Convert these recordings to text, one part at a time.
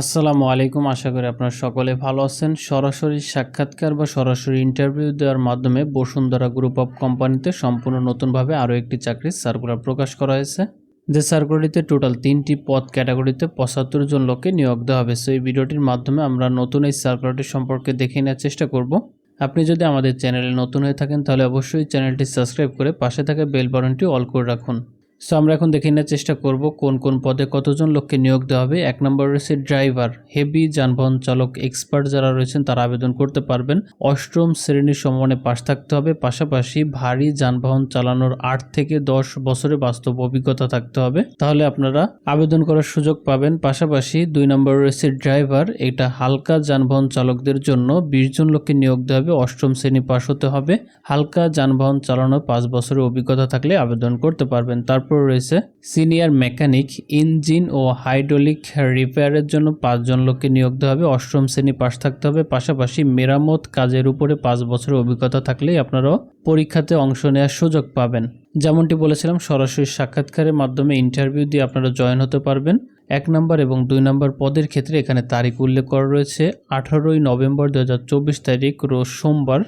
আসসালামু আলাইকুম। আশা করি আপনারা সকলে ভালো আছেন। সরাসরি সাক্ষাৎকার বা সরাসরি ইন্টারভিউ দেওয়ার মাধ্যমে বসুন্ধরা গ্রুপ অফ কোম্পানিতে সম্পূর্ণ নতুনভাবে আরও একটি চাকরির সার্কুলার প্রকাশ করা হয়েছে। যে সার্কুলারটিতে টোটাল তিনটি পদ ক্যাটাগরিতে পঁচাত্তর জন লোককে নিয়োগ দেওয়া হবে। সো এই ভিডিওটির মাধ্যমে আমরা নতুন এই সার্কুলারটি সম্পর্কে দেখে নেওয়ার চেষ্টা করব। আপনি যদি আমাদের চ্যানেলে নতুন হয়ে থাকেন, তাহলে অবশ্যই চ্যানেলটি সাবস্ক্রাইব করে পাশে থাকা বেল বাটনটি অল করে রাখুন। সো আমরা এখন দেখে নেওয়ার চেষ্টা করব কোন কোন পদে কতজন লোককে নিয়োগ দেওয়া হবে। এক নম্বর রয়েছে ড্রাইভার, হেভি যানবাহন চালক, এক্সপার্ট যারা রয়েছেন তারা আবেদন করতে পারবেন। অষ্টম শ্রেণির সমমানে পাশ থাকতে হবে, পাশাপাশি ভারী যানবাহন চালানোর আট থেকে দশ বছরের বাস্তব অভিজ্ঞতা থাকতে হবে। তাহলে আপনারা আবেদন করার সুযোগ পাবেন। পাশাপাশি দুই নম্বর রয়েছে ড্রাইভার, এটা হালকা যানবাহন চালকদের জন্য বিশ জন লোককে নিয়োগ দেওয়া হবে, অষ্টম শ্রেণি পাশ হতে হবে। হালকা যানবাহন চালানোর পাঁচ বছরের অভিজ্ঞতা থাকলে আবেদন করতে পারবেন। তারপর রয়েছে সিনিয়র মেকানিক, ইঞ্জিন ও হাইড্রোলিক রিপেয়ারের জন্য পাঁচজন লোককে নিয়োগ দেওয়া হবে। অষ্টম শ্রেণি পাশ থাকতে হবে। পাশাপাশি মেরামত কাজের উপরে পাঁচ বছরের অভিজ্ঞতা থাকলেই আপনারাও পরীক্ষাতে অংশ নেওয়ার সুযোগ পাবেন। যেমনটি বলেছিলাম, সরাসরি সাক্ষাৎকারের মাধ্যমে ইন্টারভিউ দিয়ে আপনারা জয়েন হতে পারবেন। এক নম্বর এবং দুই নম্বর পদের ক্ষেত্রে এখানে তারিখ উল্লেখ করা রয়েছে। আঠারোই নভেম্বর দু হাজার চব্বিশ তারিখ, রোজ সোমবার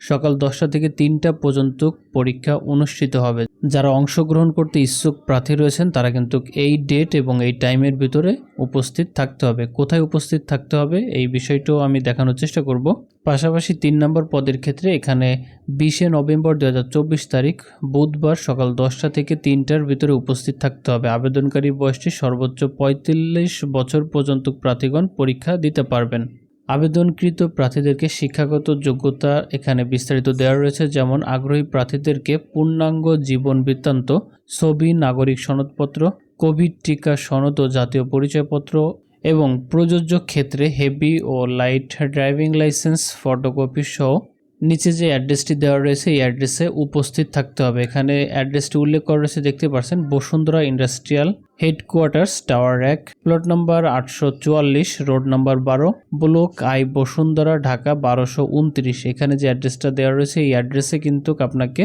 সকাল দশটা থেকে তিনটা পর্যন্ত পরীক্ষা অনুষ্ঠিত হবে। যারা অংশগ্রহণ করতে ইচ্ছুক প্রার্থী রয়েছেন, তারা কিন্তু এই ডেট এবং এই টাইমের ভিতরে উপস্থিত থাকতে হবে। কোথায় উপস্থিত থাকতে হবে এই বিষয়টাও আমি দেখানোর চেষ্টা করব। পাশাপাশি তিন নম্বর পদের ক্ষেত্রে এখানে বিশে নভেম্বর দু হাজার চব্বিশ তারিখ বুধবার সকাল দশটা থেকে তিনটার ভিতরে উপস্থিত থাকতে হবে। আবেদনকারী বয়সটি সর্বোচ্চ পঁয়তাল্লিশ বছর পর্যন্ত প্রার্থীগণ পরীক্ষা দিতে পারবেন। আবেদনকৃত প্রার্থীদেরকে শিক্ষাগত যোগ্যতা এখানে বিস্তারিত দেওয়া রয়েছে, যেমন আগ্রহী প্রার্থীদেরকে পূর্ণাঙ্গ জীবন বৃত্তান্ত, ছবি, নাগরিক সনদপত্র, কোভিড টিকা সনদ ও জাতীয় পরিচয়পত্র এবং প্রযোজ্য ক্ষেত্রে হেভি ও লাইট ড্রাইভিং লাইসেন্স, ফটোকপি সহ নিচে যে অ্যাড্রেসটি দেওয়া রয়েছে, এই অ্যাড্রেসে উপস্থিত থাকতে হবে। এখানে অ্যাড্রেসটি উল্লেখ করা রয়েছে, দেখতে পাচ্ছেন বসুন্ধরা ইন্ডাস্ট্রিয়াল হেডকোয়ার্টার্স, টাওয়ার এক, প্লট নম্বর আটশো চুয়াল্লিশ, রোড নম্বর বারো, ব্লক আই, বসুন্ধরা, ঢাকা বারোশো উনত্রিশ। এখানে যে অ্যাড্রেসটা দেওয়া রয়েছে, এই অ্যাড্রেসে কিন্তু আপনাকে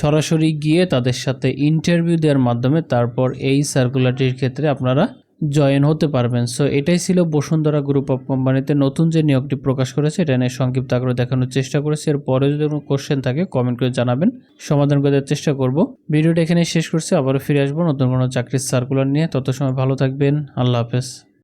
সরাসরি গিয়ে তাদের সাথে ইন্টারভিউ দেওয়ার মাধ্যমে তারপর এই সার্কুলারটির ক্ষেত্রে আপনারা জয়েন হতে পারবেন। সো এটাই ছিল বসুন্ধরা গ্রুপ অফ কোম্পানিতে নতুন যে নিয়োগটি প্রকাশ করেছে, এটা নিয়ে সংক্ষিপ্ত আগ্রহ দেখানোর চেষ্টা করেছি। এর পরে যদি কোনো কোশ্চেন থাকে কমেন্ট করে জানাবেন। সমাধান করে দেওয়ার চেষ্টা করব। ভিডিওটা এখানে শেষ করছে। আবারও ফিরে আসব নতুন কোনো চাকরির সার্কুলার নিয়ে। তত সময় ভালো থাকবেন। আল্লাহ হাফেজ।